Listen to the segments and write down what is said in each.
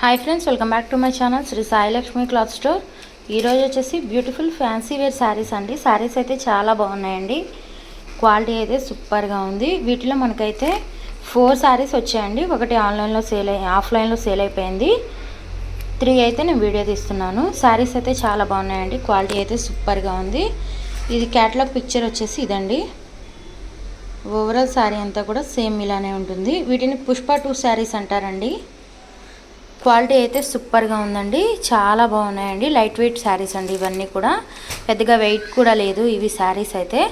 Hi friends welcome back to my channel Shri Sai Lakshmi cloth store ఈరోజు వచ్చేసి beautiful fancy wear saris అండి. శారీస్ అయితే చాలా బాగున్నాయండి. క్వాలిటీ అయితే సూపర్గా ఉంది. వీటిలో మనకైతే ఫోర్ శారీస్ వచ్చాయండి. ఒకటి ఆన్లైన్లో సేల్ అయ్యి ఆఫ్లైన్లో సేల్ అయిపోయింది. త్రీ అయితే నేను వీడియో తీస్తున్నాను. శారీస్ అయితే చాలా బాగున్నాయండి. క్వాలిటీ అయితే సూపర్గా ఉంది. ఇది క్యాటలాగ్ పిక్చర్ వచ్చేసి ఇదండి. ఓవరాల్ శారీ అంతా కూడా సేమ్ ఇలానే ఉంటుంది. వీటిని పుష్ప టూ శారీస్ అంటారండి. క్వాలిటీ అయితే సూపర్గా ఉందండి. చాలా బాగున్నాయండి. లైట్ వెయిట్ శారీస్ అండి ఇవన్నీ కూడా. పెద్దగా వెయిట్ కూడా లేదు ఇవి శారీస్ అయితే.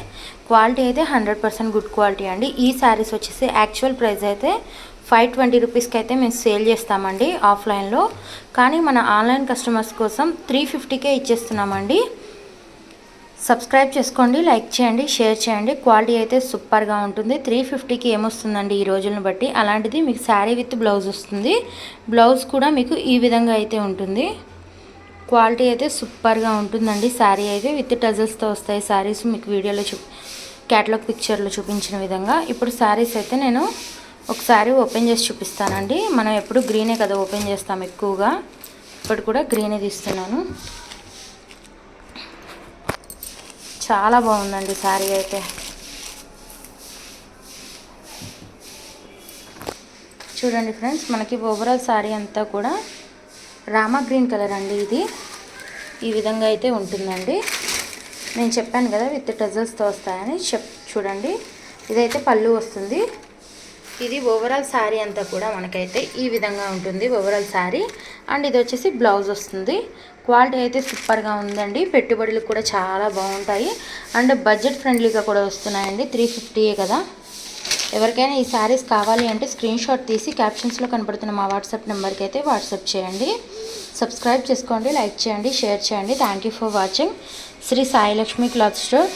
క్వాలిటీ అయితే హండ్రెడ్ పర్సెంట్ గుడ్ క్వాలిటీ అండి. ఈ శారీస్ వచ్చేసి యాక్చువల్ ప్రైస్ అయితే ఫైవ్ ట్వంటీ రూపీస్కి అయితే మేము సేల్ చేస్తామండి ఆఫ్లైన్లో. కానీ మన ఆన్లైన్ కస్టమర్స్ కోసం త్రీ ఫిఫ్టీకే ఇచ్చేస్తున్నామండి. సబ్స్క్రైబ్ చేసుకోండి లైక్ చేయండి షేర్ చేయండి. క్వాలిటీ అయితే సూపర్గా ఉంటుంది. త్రీ ఫిఫ్టీకి ఏమొస్తుందండి ఈ రోజులను బట్టి? అలాంటిది మీకు శారీ విత్ బ్లౌజ్ వస్తుంది. బ్లౌజ్ కూడా మీకు ఈ విధంగా అయితే ఉంటుంది. క్వాలిటీ అయితే సూపర్గా ఉంటుందండి. శారీ అయితే విత్ టజల్స్తో వస్తాయి. శారీస్ మీకు వీడియోలో చూ క్యాటలాగ్ పిక్చర్లో చూపించిన విధంగా. ఇప్పుడు శారీస్ అయితే నేను ఒకసారి ఓపెన్ చేసి చూపిస్తానండి. మనం ఎప్పుడు గ్రీనే కదా ఓపెన్ చేస్తాం ఎక్కువగా. ఇప్పుడు కూడా గ్రీనే తీస్తున్నాను. చాలా బాగుందండి శారీ అయితే. చూడండి ఫ్రెండ్స్ మనకి ఓవరాల్ శారీ అంతా కూడా రామా గ్రీన్ కలర్ అండి ఇది. ఈ విధంగా అయితే ఉంటుందండి. నేను చెప్పాను కదా విత్ టజల్స్తో వస్తాయని చెప్ చూడండి. ఇదైతే పళ్ళు వస్తుంది. ఇది ఓవరాల్ శారీ అంతా కూడా మనకైతే ఈ విధంగా ఉంటుంది ఓవరాల్ శారీ. అండ్ ఇది వచ్చేసి బ్లౌజ్ వస్తుంది. క్వాలిటీ అయితే సూపర్గా ఉందండి. పెట్టుబడులు కూడా చాలా బాగుంటాయి. అండ్ బడ్జెట్ ఫ్రెండ్లీగా కూడా వస్తున్నాయండి. త్రీ ఫిఫ్టీయే కదా. ఎవరికైనా ఈ శారీస్ కావాలి అంటే స్క్రీన్ షాట్ తీసి క్యాప్షన్స్లో కనపడుతున్న మా వాట్సాప్ నెంబర్కి అయితే వాట్సాప్ చేయండి. సబ్స్క్రైబ్ చేసుకోండి లైక్ చేయండి షేర్ చేయండి. Thank you for watching. Sri Sai Lakshmi cloth store.